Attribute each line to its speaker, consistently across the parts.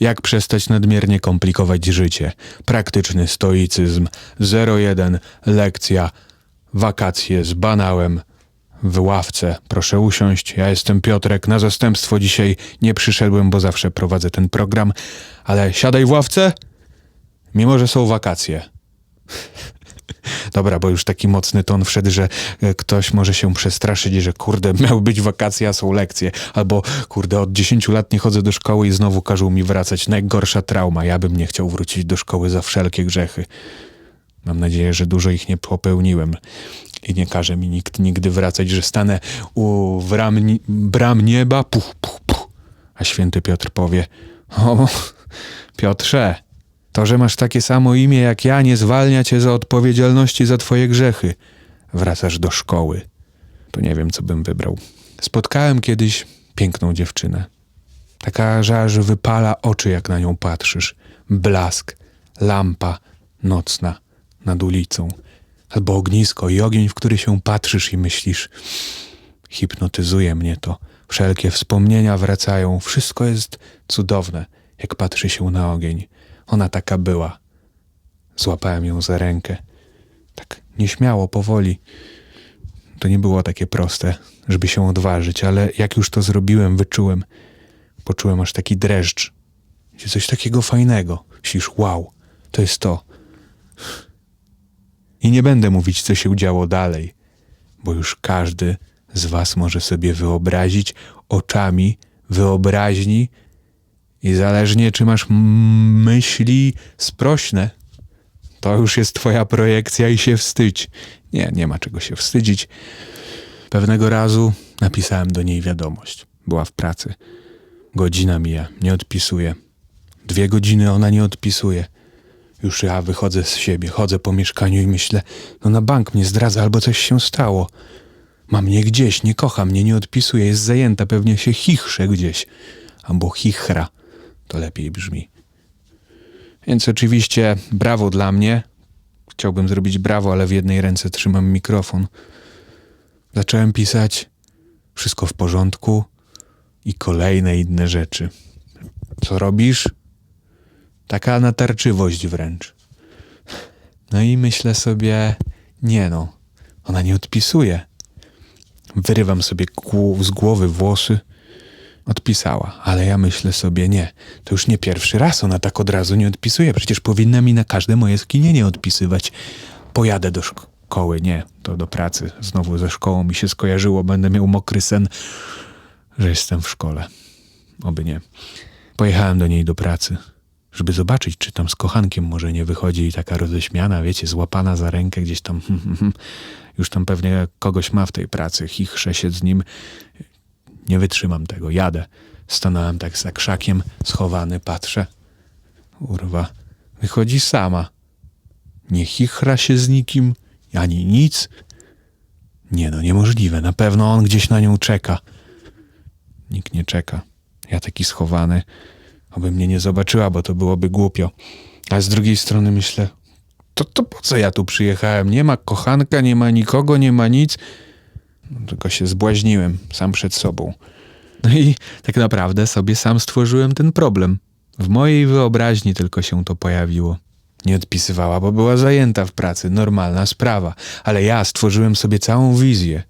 Speaker 1: Jak przestać nadmiernie komplikować życie? Praktyczny stoicyzm 01, lekcja, wakacje z banałem. W ławce, proszę usiąść. Ja jestem Piotrek. Na zastępstwo dzisiaj nie przyszedłem, bo zawsze prowadzę ten program, ale siadaj w ławce, mimo że są wakacje. Dobra, bo już taki mocny ton wszedł, że e, ktoś może się przestraszyć, że kurde, miały być wakacje, a są lekcje. Albo kurde, od 10 lat nie chodzę do szkoły i znowu każą mi wracać. Najgorsza trauma. Ja bym nie chciał wrócić do szkoły za wszelkie grzechy. Mam nadzieję, że dużo ich nie popełniłem. I nie każe mi nikt nigdy wracać, że stanę u bram, bram nieba, puch, puch, puch. A święty Piotr powie, o, Piotrze, to, że masz takie samo imię jak ja, nie zwalnia cię za odpowiedzialności za twoje grzechy. Wracasz do szkoły. To nie wiem, co bym wybrał. Spotkałem kiedyś piękną dziewczynę. Taka, że aż wypala oczy, jak na nią patrzysz. Blask, lampa nocna nad ulicą. Albo ognisko i ogień, w który się patrzysz i myślisz. Hipnotyzuje mnie to. Wszelkie wspomnienia wracają. Wszystko jest cudowne, jak patrzy się na ogień. Ona taka była. Złapałem ją za rękę. Tak nieśmiało, powoli. To nie było takie proste, żeby się odważyć, ale jak już to zrobiłem, wyczułem. Poczułem aż taki dreszcz. Coś takiego fajnego. Myślisz, wow, to jest to. I nie będę mówić, co się działo dalej, bo już każdy z Was może sobie wyobrazić oczami wyobraźni i zależnie, czy masz myśli sprośne, to już jest Twoja projekcja i się wstydź. Nie, nie ma czego się wstydzić. Pewnego razu napisałem do niej wiadomość. Była w pracy. Godzina mija, nie odpisuje. Dwie godziny ona nie odpisuje. Już ja wychodzę z siebie, chodzę po mieszkaniu i myślę, no na bank mnie zdradza albo coś się stało. Ma mnie gdzieś, nie kocha mnie, nie odpisuje, jest zajęta, pewnie się chichrze gdzieś. Albo chichra, lepiej brzmi. Więc oczywiście brawo dla mnie. Chciałbym zrobić brawo, ale w jednej ręce trzymam mikrofon. Zacząłem pisać wszystko w porządku i kolejne inne rzeczy. Co robisz? Taka natarczywość wręcz. No i myślę sobie, nie no, ona nie odpisuje. Wyrywam sobie z głowy włosy. Odpisała, ale ja myślę sobie, nie, to już nie pierwszy raz ona tak od razu nie odpisuje. Przecież powinna mi na każde moje skinienie odpisywać. Pojadę do szkoły, nie, to do pracy. Znowu ze szkołą mi się skojarzyło, będę miał mokry sen, że jestem w szkole. Oby nie. Pojechałem do niej do pracy, żeby zobaczyć, czy tam z kochankiem może nie wychodzi i taka roześmiana, wiecie, złapana za rękę gdzieś tam. Już tam pewnie kogoś ma w tej pracy, chichrze się z nim. Nie wytrzymam tego, jadę. Stanąłem tak za krzakiem, schowany, patrzę. Urwa, wychodzi sama. Nie chichra się z nikim, ani nic. Nie no, niemożliwe. Na pewno on gdzieś na nią czeka. Nikt nie czeka. Ja taki schowany. Oby mnie nie zobaczyła, bo to byłoby głupio. A z drugiej strony myślę, to, to po co ja tu przyjechałem? Nie ma kochanka, nie ma nikogo, nie ma nic. Tylko się zbłaźniłem sam przed sobą. No i tak naprawdę sobie sam stworzyłem ten problem. W mojej wyobraźni tylko się to pojawiło. Nie odpisywała, bo była zajęta w pracy, normalna sprawa, ale ja stworzyłem sobie całą wizję.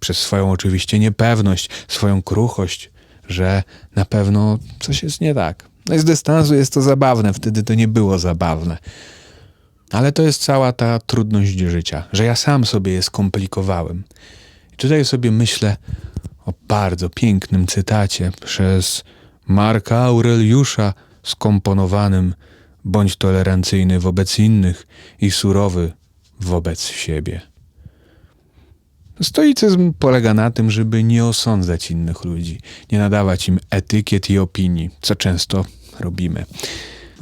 Speaker 1: Przez swoją oczywiście niepewność, swoją kruchość, że na pewno coś jest nie tak. No i z dystansu jest to zabawne, wtedy to nie było zabawne. Ale to jest cała ta trudność życia, że ja sam sobie je skomplikowałem. I tutaj sobie myślę o bardzo pięknym cytacie przez Marka Aureliusza skomponowanym bądź tolerancyjny wobec innych i surowy wobec siebie. Stoicyzm polega na tym, żeby nie osądzać innych ludzi, nie nadawać im etykiet i opinii, co często robimy.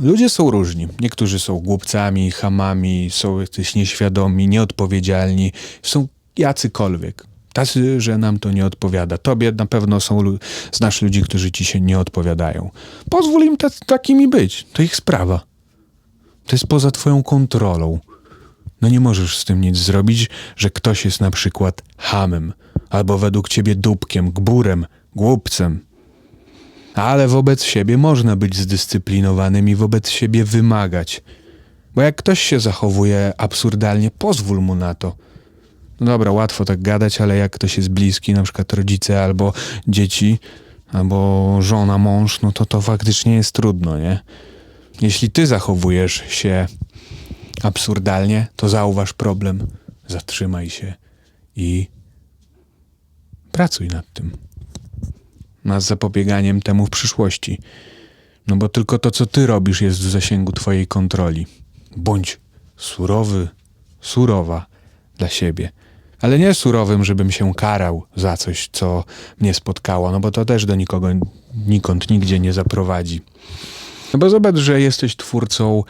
Speaker 1: Ludzie są różni. Niektórzy są głupcami, chamami, są jacyś nieświadomi, nieodpowiedzialni, są jacykolwiek. Tacy, że nam to nie odpowiada. Tobie na pewno są, znasz ludzi, którzy ci się nie odpowiadają. Pozwól im takimi być. To ich sprawa. To jest poza twoją kontrolą. No nie możesz z tym nic zrobić, że ktoś jest na przykład hamem, albo według ciebie dupkiem, gburem, głupcem. Ale wobec siebie można być zdyscyplinowanym i wobec siebie wymagać. Bo jak ktoś się zachowuje absurdalnie, pozwól mu na to. No dobra, łatwo tak gadać, ale jak ktoś jest bliski, na przykład rodzice albo dzieci, albo żona, mąż, no to to faktycznie jest trudno, nie? Jeśli ty zachowujesz się absurdalnie, to zauważ problem, zatrzymaj się i pracuj nad tym. Nad zapobieganiem temu w przyszłości. No bo tylko to, co ty robisz, jest w zasięgu twojej kontroli. Bądź surowy, surowa dla siebie. Ale nie surowym, żebym się karał za coś, co mnie spotkało, no bo to też do nikogo, nikąd, nigdzie nie zaprowadzi. No bo zobacz, że jesteś twórcą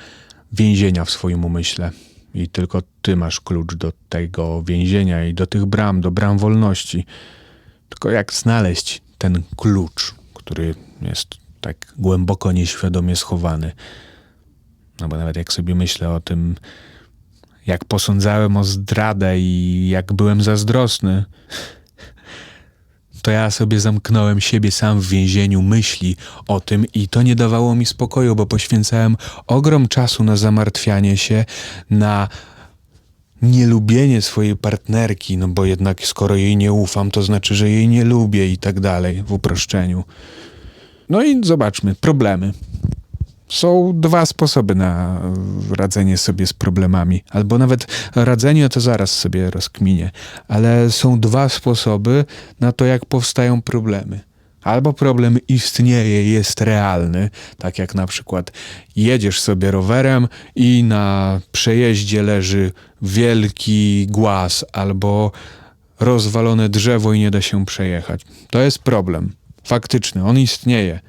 Speaker 1: więzienia w swoim umyśle i tylko ty masz klucz do tego więzienia i do tych bram, do bram wolności. Tylko jak znaleźć ten klucz, który jest tak głęboko nieświadomie schowany? No bo nawet jak sobie myślę o tym, jak posądzałem o zdradę i jak byłem zazdrosny, to ja sobie zamknąłem siebie sam w więzieniu myśli o tym i to nie dawało mi spokoju, bo poświęcałem ogrom czasu na zamartwianie się, na nielubienie swojej partnerki, no bo jednak skoro jej nie ufam, to znaczy, że jej nie lubię i tak dalej, w uproszczeniu. No i zobaczmy, problemy. Są dwa sposoby na radzenie sobie z problemami, albo nawet radzenie to zaraz sobie rozkminię, ale są dwa sposoby na to, jak powstają problemy. Albo problem istnieje, jest realny, tak jak na przykład jedziesz sobie rowerem i na przejeździe leży wielki głaz albo rozwalone drzewo i nie da się przejechać. To jest problem. Faktyczny, on istnieje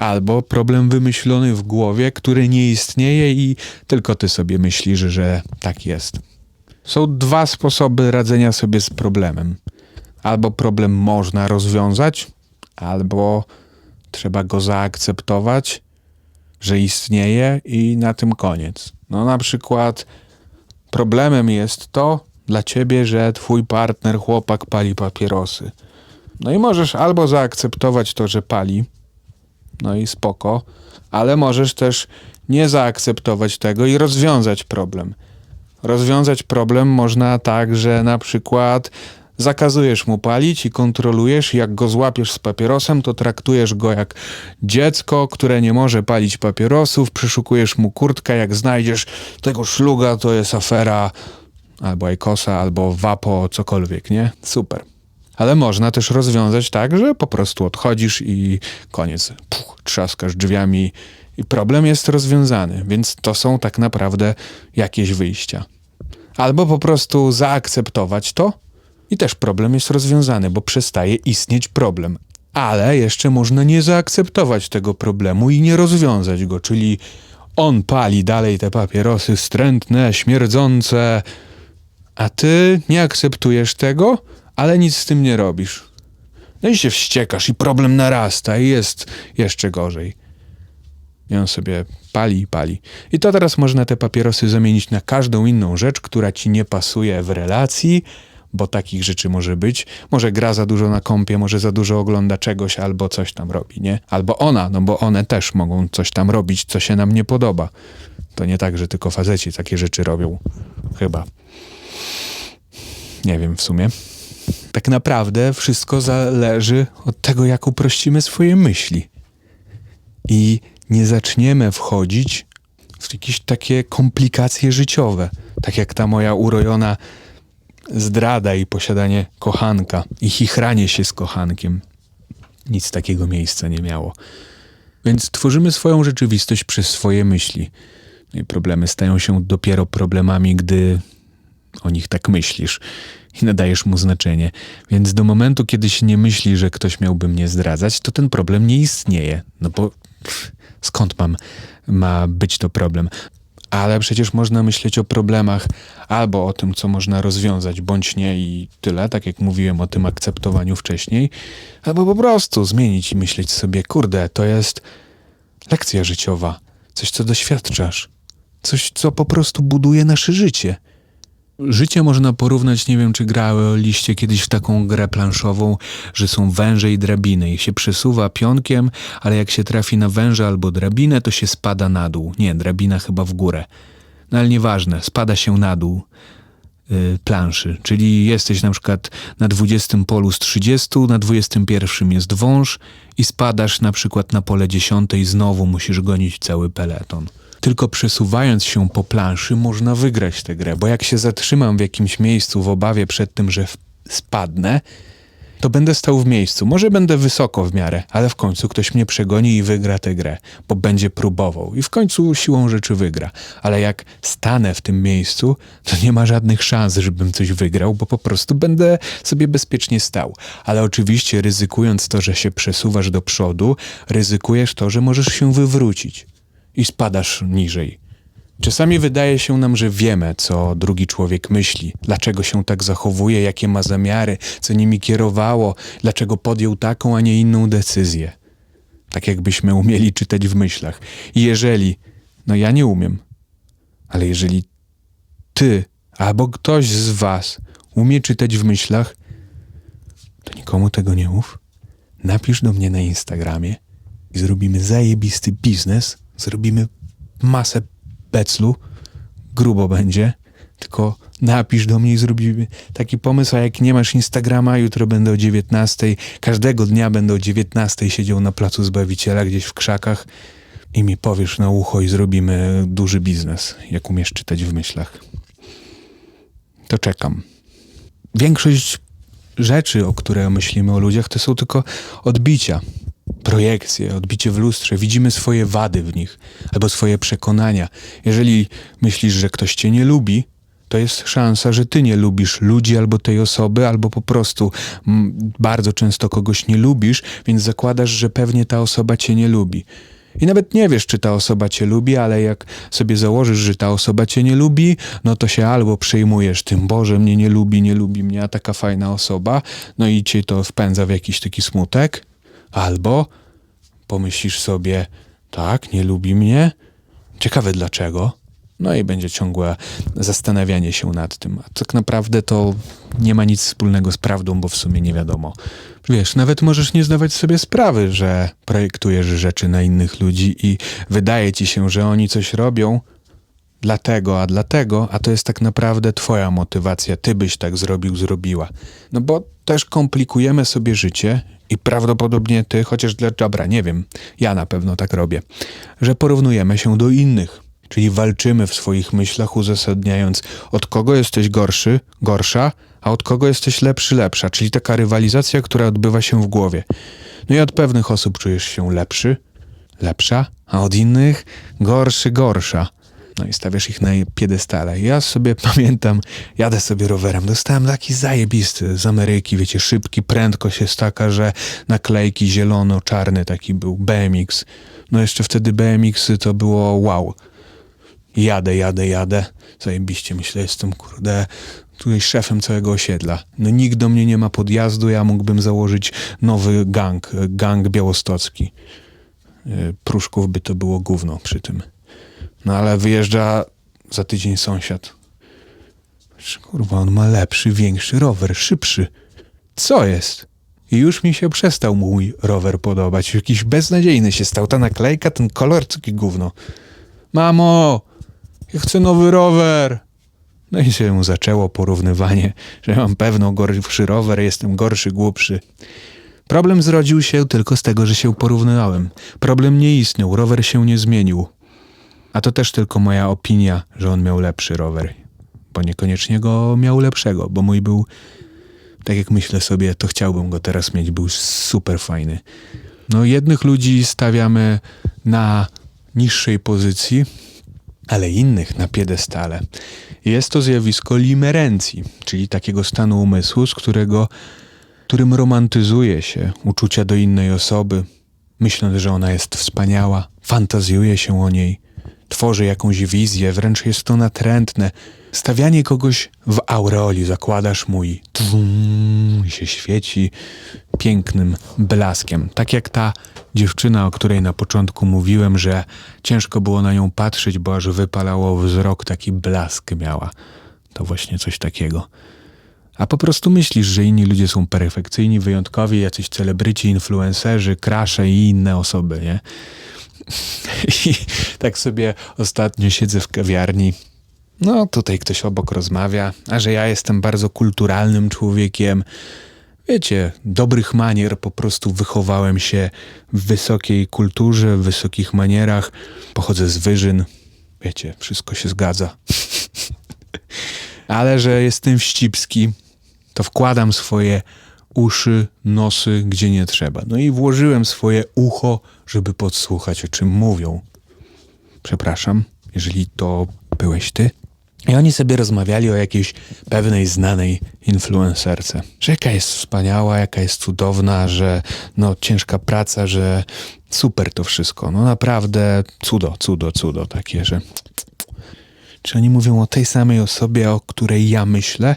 Speaker 1: albo problem wymyślony w głowie, który nie istnieje i tylko ty sobie myślisz, że tak jest. Są dwa sposoby radzenia sobie z problemem. Albo problem można rozwiązać, albo trzeba go zaakceptować, że istnieje i na tym koniec. No na przykład problemem jest to dla ciebie, że twój partner, chłopak pali papierosy. No i możesz albo zaakceptować to, że pali, no i spoko, ale możesz też nie zaakceptować tego i rozwiązać problem. Rozwiązać problem można tak, że na przykład zakazujesz mu palić i kontrolujesz, jak go złapiesz z papierosem, to traktujesz go jak dziecko, które nie może palić papierosów, przyszukujesz mu kurtkę, jak znajdziesz tego szluga, to jest afera albo ajkosa, albo wapo, cokolwiek, nie? Super. Ale można też rozwiązać tak, że po prostu odchodzisz i koniec. Puch, trzaskasz drzwiami i problem jest rozwiązany. Więc to są tak naprawdę jakieś wyjścia. Albo po prostu zaakceptować to i też problem jest rozwiązany, bo przestaje istnieć problem. Ale jeszcze można nie zaakceptować tego problemu i nie rozwiązać go, czyli on pali dalej te papierosy wstrętne, śmierdzące, a ty nie akceptujesz tego, ale nic z tym nie robisz. No i się wściekasz i problem narasta i jest jeszcze gorzej. I on sobie pali i pali. I to teraz można te papierosy zamienić na każdą inną rzecz, która ci nie pasuje w relacji, bo takich rzeczy może być. Może gra za dużo na kąpie, może za dużo ogląda czegoś, albo coś tam robi, nie? Albo ona, no bo one też mogą coś tam robić, co się nam nie podoba. To nie tak, że tylko faceci takie rzeczy robią. Chyba. Nie wiem w sumie. Tak naprawdę wszystko zależy od tego, jak uprościmy swoje myśli. I nie zaczniemy wchodzić w jakieś takie komplikacje życiowe, tak jak ta moja urojona zdrada i posiadanie kochanka i chichranie się z kochankiem. Nic takiego miejsca nie miało. Więc tworzymy swoją rzeczywistość przez swoje myśli. No i problemy stają się dopiero problemami, gdy o nich tak myślisz i nadajesz mu znaczenie. Więc do momentu, kiedy się nie myśli, że ktoś miałby mnie zdradzać, to ten problem nie istnieje. No bo skąd mam, ma być to problem? Ale przecież można myśleć o problemach albo o tym, co można rozwiązać, bądź nie i tyle, tak jak mówiłem o tym akceptowaniu wcześniej, albo po prostu zmienić i myśleć sobie, kurde, to jest lekcja życiowa, coś, co doświadczasz, coś, co po prostu buduje nasze życie. Życie można porównać, nie wiem czy graliście kiedyś w taką grę planszową, że są węże i drabiny i się przesuwa pionkiem, ale jak się trafi na węża albo drabinę, to się spada na dół. Nie, drabina chyba w górę. No ale nieważne, spada się na dół y, planszy. Czyli jesteś na przykład na 20 polu z 30, na 21 jest wąż i spadasz na przykład na pole 10 i znowu musisz gonić cały peleton. Tylko przesuwając się po planszy można wygrać tę grę, bo jak się zatrzymam w jakimś miejscu w obawie przed tym, że spadnę, to będę stał w miejscu. Może będę wysoko w miarę, ale w końcu ktoś mnie przegoni i wygra tę grę, bo będzie próbował i w końcu siłą rzeczy wygra. Ale jak stanę w tym miejscu, to nie ma żadnych szans, żebym coś wygrał, bo po prostu będę sobie bezpiecznie stał. Ale oczywiście ryzykując to, że się przesuwasz do przodu, ryzykujesz to, że możesz się wywrócić i spadasz niżej. Czasami wydaje się nam, że wiemy, co drugi człowiek myśli, dlaczego się tak zachowuje, jakie ma zamiary, co nimi kierowało, dlaczego podjął taką, a nie inną decyzję. Tak jakbyśmy umieli czytać w myślach. I jeżeli, no ja nie umiem, ale jeżeli ty albo ktoś z was umie czytać w myślach, to nikomu tego nie mów. Napisz do mnie na Instagramie i zrobimy zajebisty biznes, zrobimy masę beclu, grubo będzie, tylko napisz do mnie i zrobimy taki pomysł, a jak nie masz Instagrama, jutro będę o 19, każdego dnia będę o 19 siedział na placu Zbawiciela gdzieś w krzakach i mi powiesz na ucho i zrobimy duży biznes, jak umiesz czytać w myślach. To czekam. Większość rzeczy, o które myślimy o ludziach, to są tylko odbicia, projekcje, odbicie w lustrze. Widzimy swoje wady w nich albo swoje przekonania. Jeżeli myślisz, że ktoś cię nie lubi, to jest szansa, że ty nie lubisz ludzi albo tej osoby, albo po prostu mm, bardzo często kogoś nie lubisz, więc zakładasz, że pewnie ta osoba cię nie lubi. I nawet nie wiesz, czy ta osoba cię lubi, ale jak sobie założysz, że ta osoba cię nie lubi, no to się albo przejmujesz tym, Boże, mnie nie lubi, nie lubi mnie, a taka fajna osoba, no i cię to wpędza w jakiś taki smutek, albo pomyślisz sobie, tak, nie lubi mnie, ciekawe dlaczego. No i będzie ciągłe zastanawianie się nad tym. A tak naprawdę to nie ma nic wspólnego z prawdą, bo w sumie nie wiadomo. Wiesz, nawet możesz nie zdawać sobie sprawy, że projektujesz rzeczy na innych ludzi i wydaje ci się, że oni coś robią dlatego, a dlatego, a to jest tak naprawdę twoja motywacja. Ty byś tak zrobił, zrobiła. No bo też komplikujemy sobie życie i prawdopodobnie ty, chociaż dla dobra, nie wiem, ja na pewno tak robię, że porównujemy się do innych. Czyli walczymy w swoich myślach, uzasadniając, od kogo jesteś gorszy, gorsza, a od kogo jesteś lepszy, lepsza. Czyli taka rywalizacja, która odbywa się w głowie. No i od pewnych osób czujesz się lepszy, lepsza, a od innych gorszy, gorsza. No i stawiasz ich na piedestale. Ja sobie pamiętam, jadę sobie rowerem, dostałem taki zajebisty z Ameryki, wiecie, szybki, prędkość jest taka, że naklejki zielono-czarny taki był, BMX. No jeszcze wtedy BMX to było wow. Jadę, jadę, jadę. Zajebiście, myślę, jestem, kurde, tutaj szefem całego osiedla. No nikt do mnie nie ma podjazdu, ja mógłbym założyć nowy gang, gang białostocki. Yy, Pruszków by to było gówno przy tym. No ale wyjeżdża za tydzień sąsiad. Kurwa, on ma lepszy, większy rower, szybszy. Co jest? I już mi się przestał mój rower podobać. Jakiś beznadziejny się stał. Ta naklejka, ten kolor, taki gówno. Mamo, ja chcę nowy rower. No i się mu zaczęło porównywanie, że mam pewno gorszy rower, jestem gorszy, głupszy. Problem zrodził się tylko z tego, że się porównywałem. Problem nie istniał, rower się nie zmienił. A to też tylko moja opinia, że on miał lepszy rower. Bo niekoniecznie go miał lepszego, bo mój był, tak jak myślę sobie, to chciałbym go teraz mieć, był super fajny. No, jednych ludzi stawiamy na niższej pozycji, ale innych na piedestale. Jest to zjawisko limerencji, czyli takiego stanu umysłu, z którego, którym romantyzuje się uczucia do innej osoby, myśląc, że ona jest wspaniała, fantazjuje się o niej, tworzy jakąś wizję, wręcz jest to natrętne. Stawianie kogoś w aureoli, zakładasz mój się świeci pięknym blaskiem. Tak jak ta dziewczyna, o której na początku mówiłem, że ciężko było na nią patrzeć, bo aż wypalało wzrok, taki blask miała. to właśnie coś takiego. A po prostu myślisz, że inni ludzie są perfekcyjni, wyjątkowi, jacyś celebryci, influencerzy, krasze i inne osoby, nie? I tak sobie ostatnio siedzę w kawiarni. No, tutaj ktoś obok rozmawia, a że ja jestem bardzo kulturalnym człowiekiem. Wiecie, dobrych manier, po prostu wychowałem się w wysokiej kulturze, w wysokich manierach. Pochodzę z wyżyn. Wiecie, wszystko się zgadza. Ale że jestem wścibski, to wkładam swoje uszy, nosy, gdzie nie trzeba. No i włożyłem swoje ucho, żeby podsłuchać, o czym mówią. Przepraszam, jeżeli to byłeś ty. I oni sobie rozmawiali o jakiejś pewnej znanej influencerce. Że jaka jest wspaniała, jaka jest cudowna, że no ciężka praca, że super to wszystko. No naprawdę cudo, cudo, cudo takie, że... Czy oni mówią o tej samej osobie, o której ja myślę?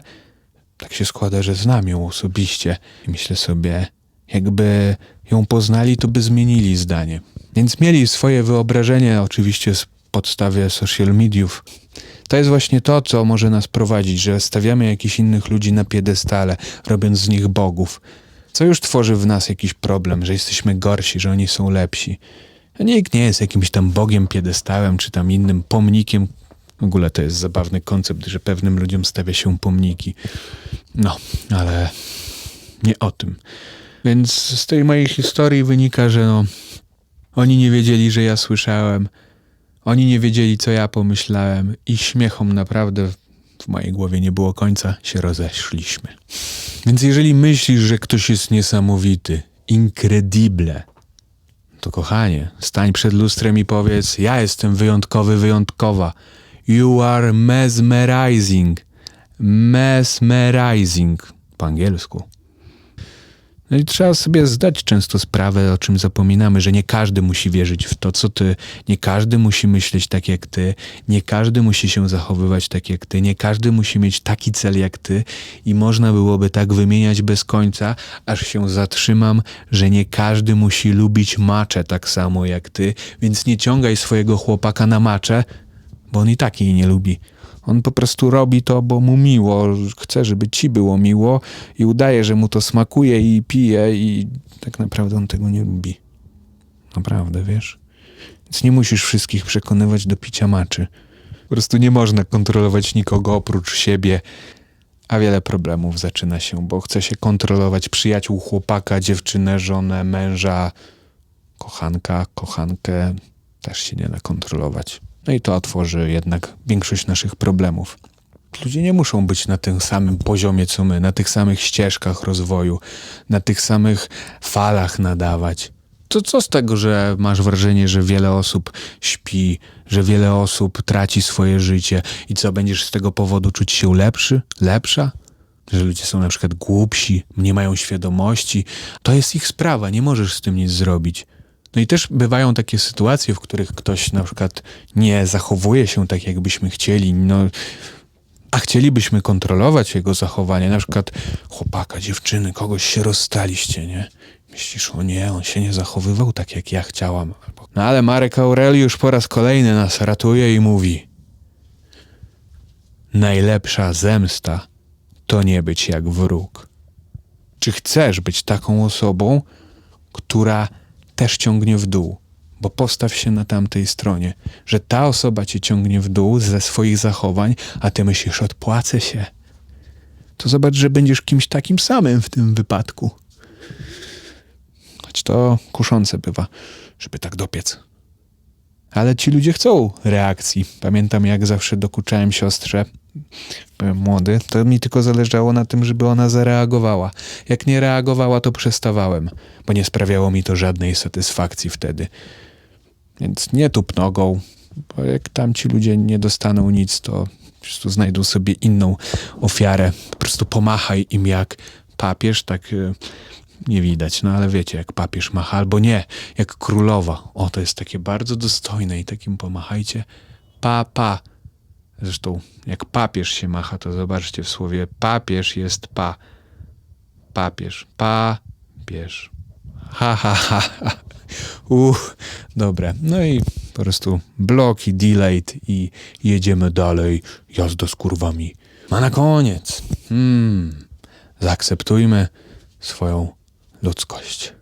Speaker 1: Tak się składa, że znam ją osobiście i myślę sobie, jakby ją poznali, to by zmienili zdanie. Więc mieli swoje wyobrażenie, oczywiście z podstawie social mediów. To jest właśnie to, co może nas prowadzić, że stawiamy jakichś innych ludzi na piedestale, robiąc z nich bogów, co już tworzy w nas jakiś problem, że jesteśmy gorsi, że oni są lepsi. A nikt nie jest jakimś tam bogiem, piedestałem, czy tam innym pomnikiem. W ogóle to jest zabawny koncept, że pewnym ludziom stawia się pomniki. No, ale nie o tym. Więc z tej mojej historii wynika, że no, oni nie wiedzieli, że ja słyszałem. Oni nie wiedzieli, co ja pomyślałem, i śmiechom naprawdę w mojej głowie nie było końca, się rozeszliśmy. Więc jeżeli myślisz, że ktoś jest niesamowity, incredible, to kochanie, stań przed lustrem i powiedz: Ja jestem wyjątkowy, wyjątkowa. You are mesmerizing. Mesmerizing po angielsku. No i trzeba sobie zdać często sprawę, o czym zapominamy, że nie każdy musi wierzyć w to, co ty, nie każdy musi myśleć tak jak ty, nie każdy musi się zachowywać tak jak ty, nie każdy musi mieć taki cel jak ty. I można byłoby tak wymieniać bez końca, aż się zatrzymam, że nie każdy musi lubić macze tak samo jak ty, więc nie ciągaj swojego chłopaka na macze, bo on i tak jej nie lubi. On po prostu robi to, bo mu miło, chce, żeby ci było miło i udaje, że mu to smakuje i pije i tak naprawdę on tego nie lubi. Naprawdę, wiesz? Więc nie musisz wszystkich przekonywać do picia maczy. Po prostu nie można kontrolować nikogo oprócz siebie, a wiele problemów zaczyna się, bo chce się kontrolować przyjaciół, chłopaka, dziewczynę, żonę, męża, kochanka, kochankę. Też się nie da kontrolować. No i to otworzy jednak większość naszych problemów. Ludzie nie muszą być na tym samym poziomie co my, na tych samych ścieżkach rozwoju, na tych samych falach nadawać. To co z tego, że masz wrażenie, że wiele osób śpi, że wiele osób traci swoje życie i co, będziesz z tego powodu czuć się lepszy, lepsza? Że ludzie są na przykład głupsi, nie mają świadomości. To jest ich sprawa, nie możesz z tym nic zrobić. No i też bywają takie sytuacje, w których ktoś na przykład nie zachowuje się tak, jakbyśmy chcieli, no, a chcielibyśmy kontrolować jego zachowanie, na przykład chłopaka, dziewczyny, kogoś się rozstaliście, nie? Myślisz, o nie, on się nie zachowywał tak, jak ja chciałam. No ale Marek Aureliusz po raz kolejny nas ratuje i mówi Najlepsza zemsta to nie być jak wróg. Czy chcesz być taką osobą, która też ciągnie w dół, bo postaw się na tamtej stronie, że ta osoba cię ciągnie w dół ze swoich zachowań, a ty myślisz, odpłacę się. To zobacz, że będziesz kimś takim samym w tym wypadku. Choć to kuszące bywa, żeby tak dopiec. Ale ci ludzie chcą reakcji. Pamiętam, jak zawsze dokuczałem siostrze, byłem młody, to mi tylko zależało na tym, żeby ona zareagowała. Jak nie reagowała, to przestawałem, bo nie sprawiało mi to żadnej satysfakcji wtedy. Więc nie tup nogą, bo jak tam ci ludzie nie dostaną nic, to po prostu znajdą sobie inną ofiarę. Po prostu pomachaj im jak papież, tak y, nie widać, no ale wiecie, jak papież macha, albo nie, jak królowa. O, to jest takie bardzo dostojne i takim pomachajcie. Pa, pa. Zresztą, jak papież się macha, to zobaczcie w słowie papież jest pa. Papież. Papież. Ha, ha, ha, ha. Uff, dobre. No i po prostu bloki, delayed i jedziemy dalej. Jazda z kurwami. A na koniec, hmm, zaakceptujmy swoją ludzkość.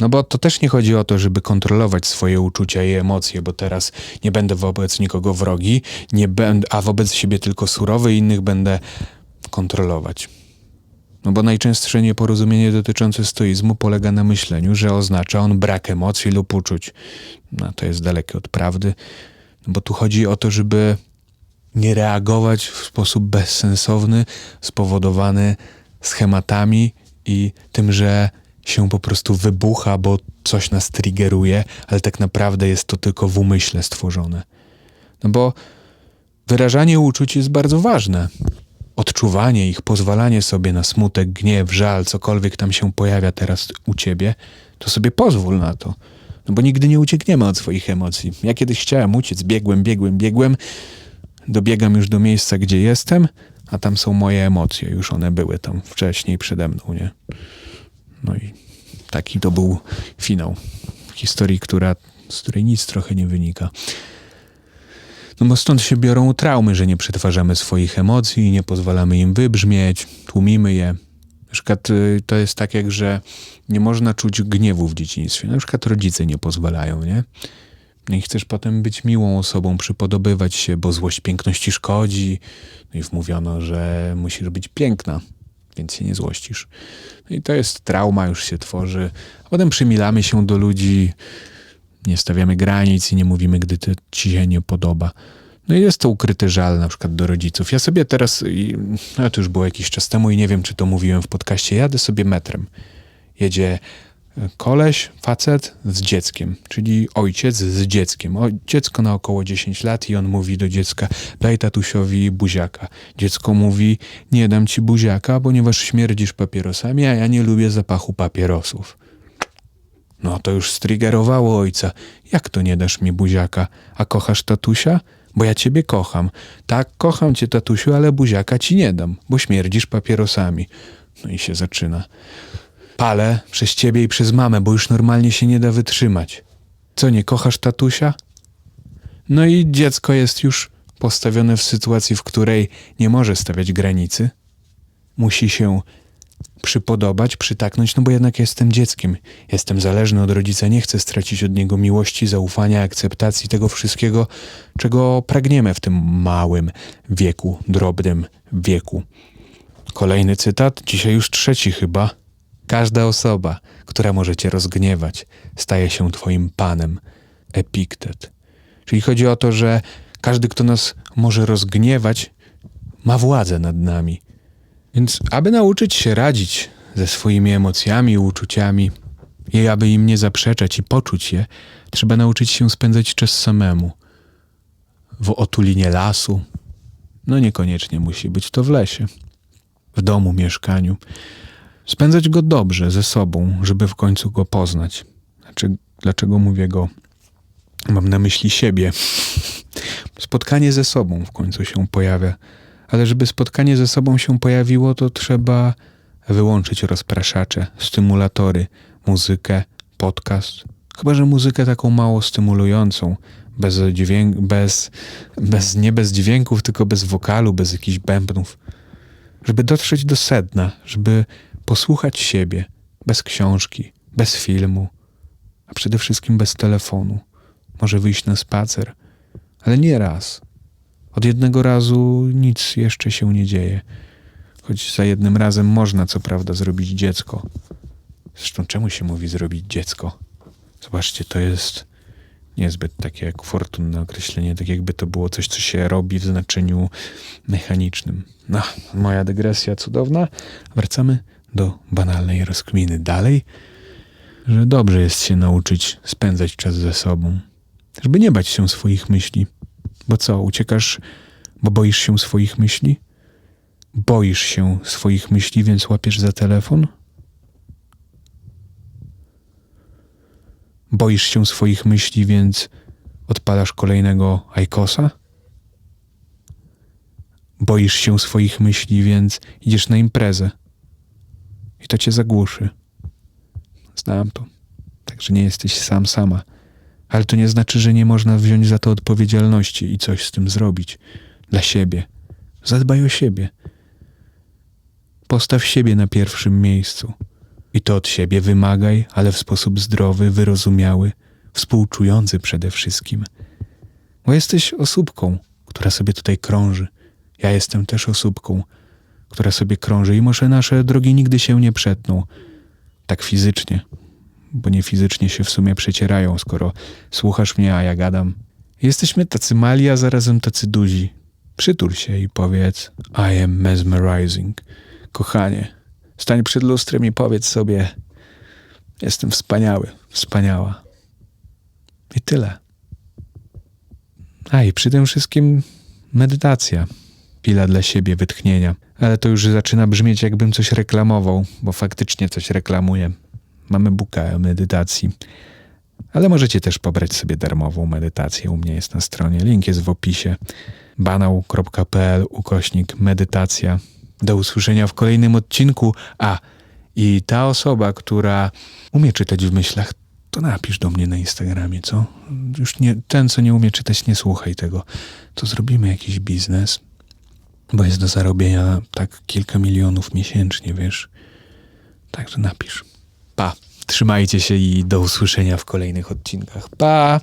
Speaker 1: No bo to też nie chodzi o to, żeby kontrolować swoje uczucia i emocje, bo teraz nie będę wobec nikogo wrogi, nie będę, a wobec siebie tylko surowy, innych będę kontrolować. No bo najczęstsze nieporozumienie dotyczące stoizmu polega na myśleniu, że oznacza on brak emocji lub uczuć. No to jest dalekie od prawdy, no bo tu chodzi o to, żeby nie reagować w sposób bezsensowny, spowodowany schematami i tym, że się po prostu wybucha, bo coś nas triggeruje, ale tak naprawdę jest to tylko w umyśle stworzone. No bo wyrażanie uczuć jest bardzo ważne. Odczuwanie ich, pozwalanie sobie na smutek, gniew, żal, cokolwiek tam się pojawia teraz u ciebie, to sobie pozwól na to. No bo nigdy nie uciekniemy od swoich emocji. Ja kiedyś chciałem uciec, biegłem, biegłem, biegłem, dobiegam już do miejsca, gdzie jestem, a tam są moje emocje, już one były tam wcześniej przede mną, nie? No i taki to był finał historii, która, z której nic trochę nie wynika. No bo stąd się biorą traumy, że nie przetwarzamy swoich emocji, nie pozwalamy im wybrzmieć, tłumimy je. Na przykład y, to jest tak, jak że nie można czuć gniewu w dzieciństwie. Na przykład rodzice nie pozwalają, nie? No i chcesz potem być miłą osobą, przypodobywać się, bo złość piękności szkodzi. No i wmówiono, że musisz być piękna, więc się nie złościsz. No i to jest trauma, już się tworzy. A potem przymilamy się do ludzi, nie stawiamy granic i nie mówimy, gdy to ci się nie podoba. No i jest to ukryty żal na przykład do rodziców. Ja sobie teraz, no to już było jakiś czas temu i nie wiem, czy to mówiłem w podcaście, jadę sobie metrem. Jedzie koleś, facet z dzieckiem, czyli ojciec z dzieckiem. O, dziecko na około 10 lat i on mówi do dziecka, daj tatusiowi buziaka. Dziecko mówi, nie dam ci buziaka, ponieważ śmierdzisz papierosami, a ja nie lubię zapachu papierosów. No to już striggerowało ojca. Jak to nie dasz mi buziaka? A kochasz tatusia? Bo ja ciebie kocham. Tak, kocham cię, tatusiu, ale buziaka ci nie dam, bo śmierdzisz papierosami. No i się zaczyna. Palę przez ciebie i przez mamę, bo już normalnie się nie da wytrzymać. Co, nie kochasz tatusia? No i dziecko jest już postawione w sytuacji, w której nie może stawiać granicy. Musi się przypodobać, przytaknąć, no bo jednak jestem dzieckiem. Jestem zależny od rodzica, nie chcę stracić od niego miłości, zaufania, akceptacji, tego wszystkiego, czego pragniemy w tym małym wieku, drobnym wieku. Kolejny cytat, dzisiaj już trzeci chyba. Każda osoba, która może cię rozgniewać, staje się twoim panem. Epiktet. Czyli chodzi o to, że każdy, kto nas może rozgniewać, ma władzę nad nami. Więc, aby nauczyć się radzić ze swoimi emocjami uczuciami, i aby im nie zaprzeczać i poczuć je, trzeba nauczyć się spędzać czas samemu. W otulinie lasu. No niekoniecznie musi być to w lesie. W domu, mieszkaniu. Spędzać go dobrze, ze sobą, żeby w końcu go poznać. Znaczy, dlaczego mówię go? Mam na myśli siebie. Spotkanie ze sobą w końcu się pojawia ale żeby spotkanie ze sobą się pojawiło, to trzeba wyłączyć rozpraszacze, stymulatory, muzykę, podcast. Chyba, że muzykę taką mało stymulującą, bez dźwięk, bez, bez, nie bez dźwięków, tylko bez wokalu, bez jakichś bębnów. Żeby dotrzeć do sedna, żeby posłuchać siebie, bez książki, bez filmu, a przede wszystkim bez telefonu. Może wyjść na spacer, ale nie raz, od jednego razu nic jeszcze się nie dzieje. Choć za jednym razem można, co prawda, zrobić dziecko. Zresztą czemu się mówi zrobić dziecko? Zobaczcie, to jest niezbyt takie jak fortunne określenie, tak jakby to było coś, co się robi w znaczeniu mechanicznym. No, moja dygresja cudowna. Wracamy do banalnej rozkminy. Dalej, że dobrze jest się nauczyć spędzać czas ze sobą, żeby nie bać się swoich myśli bo co, uciekasz, bo boisz się swoich myśli? Boisz się swoich myśli, więc łapiesz za telefon? Boisz się swoich myśli, więc odpalasz kolejnego Aikosa? Boisz się swoich myśli, więc idziesz na imprezę i to cię zagłuszy. Znam to. Także nie jesteś sam sama. Ale to nie znaczy, że nie można wziąć za to odpowiedzialności i coś z tym zrobić dla siebie, Zadbaj o siebie. Postaw siebie na pierwszym miejscu. I to od siebie wymagaj, ale w sposób zdrowy, wyrozumiały, współczujący przede wszystkim. Bo jesteś osóbką, która sobie tutaj krąży. Ja jestem też osóbką, która sobie krąży i może nasze drogi nigdy się nie przetną. Tak fizycznie, bo nie fizycznie się w sumie przecierają, skoro słuchasz mnie, a ja gadam. Jesteśmy tacy mali, a zarazem tacy duzi. Przytul się i powiedz I am mesmerizing. Kochanie, stań przed lustrem i powiedz sobie jestem wspaniały, wspaniała. I tyle. A i przy tym wszystkim medytacja. Chwila dla siebie, wytchnienia. Ale to już zaczyna brzmieć, jakbym coś reklamował, bo faktycznie coś reklamuję. Mamy buka o medytacji. Ale możecie też pobrać sobie darmową medytację. U mnie jest na stronie. Link jest w opisie. banał.pl ukośnik medytacja. Do usłyszenia w kolejnym odcinku. A, i ta osoba, która umie czytać w myślach, to napisz do mnie na Instagramie, co? Już nie, ten, co nie umie czytać, nie słuchaj tego. To zrobimy jakiś biznes, bo jest do zarobienia tak kilka milionów miesięcznie, wiesz? Także napisz. Pa. Trzymajcie się i do usłyszenia w kolejnych odcinkach. Pa!